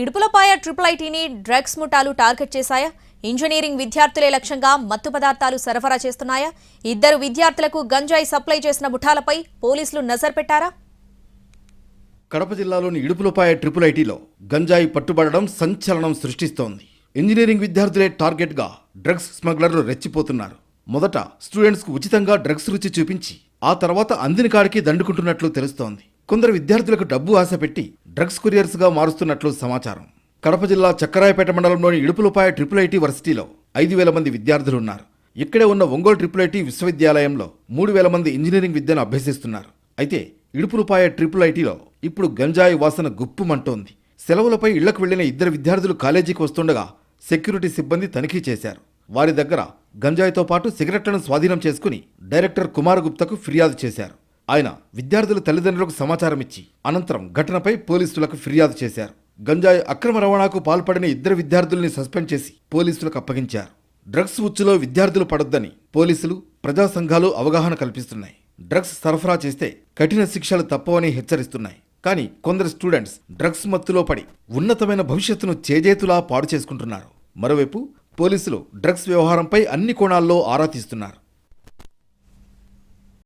Idupulapaya triple ఐటీని drugs ముఠాలు target చేశాయా? ఇంజనీరింగ్ విద్యార్థులే లక్ష్యంగా మత్తు పదార్థాలు సరఫరా చేస్తున్నాయా? ఇద్దరు విద్యార్థులకు గంజాయి సప్లై చేసిన ముఠాలపై పోలీసులు నజర్ పెట్టారా? కడప జిల్లాలోని ఇడుపులపాయ ట్రిపుల్ ఐటీలో గంజాయి పట్టుబడడం సంచలనం సృష్టిస్తోంది. ఇంజనీరింగ్ విద్యార్థులే టార్గెట్గా డ్రగ్స్ స్మగ్లర్లు రెచ్చిపోతున్నారు. మొదట స్టూడెంట్స్కు ఉచితంగా డ్రగ్స్ రుచి చూపించి ఆ తర్వాత అందిన కాడికి దండుకుంటున్నట్లు తెలుస్తోంది. కొందరు విద్యార్థులకు డబ్బు ఆశ పెట్టి డ్రగ్స్ కొరియర్స్గా మారుస్తున్నట్లు సమాచారం. కడప జిల్లా చక్కరాయపేట మండలంలోని ఇడుపులపాయ ట్రిపుల్ ఐటీ వర్సిటీలో ఐదు వేల మంది విద్యార్థులు ఉన్నారు ఇక్కడే ఉన్న ఒంగోలు ట్రిపుల్ ఐటీ విశ్వవిద్యాలయంలో మూడు వేల మంది ఇంజనీరింగ్ విద్యను అభ్యసిస్తున్నారు. అయితే ఇడుపులపాయ ట్రిపుల్ ఐటీలో ఇప్పుడు గంజాయి వాసన గుప్పుమంటోంది. సెలవులపై ఇళ్ళకు వెళ్ళిన ఇద్దరు విద్యార్థులు కాలేజీకి వస్తుండగా సెక్యూరిటీ సిబ్బంది తనిఖీ చేశారు. వారి దగ్గర గంజాయితో పాటు సిగరెట్లను స్వాధీనం చేసుకుని డైరెక్టర్ కుమార్ గుప్తకు ఫిర్యాదు చేశారు. ఆయన విద్యార్థుల తల్లిదండ్రులకు సమాచారం ఇచ్చి అనంతరం ఘటనపై పోలీసులకు ఫిర్యాదు చేశారు. గంజాయి అక్రమ రవాణాకు పాల్పడిన ఇద్దరు విద్యార్థుల్ని సస్పెండ్ చేసి పోలీసులకు అప్పగించారు. డ్రగ్స్ ఉచ్చులో విద్యార్థులు పడొద్దని పోలీసులు ప్రజా సంఘాలు అవగాహన కల్పిస్తున్నాయి. డ్రగ్స్ సరఫరా చేస్తే కఠిన శిక్షలు తప్పవని హెచ్చరిస్తున్నాయి. కానీ కొందరు స్టూడెంట్స్ డ్రగ్స్ మత్తులో పడి ఉన్నతమైన భవిష్యత్తును చేజేతులా పాడు చేసుకుంటున్నారు మరోవైపు పోలీసులు డ్రగ్స్ వ్యవహారంపై అన్ని కోణాల్లో ఆరా తీస్తున్నారు.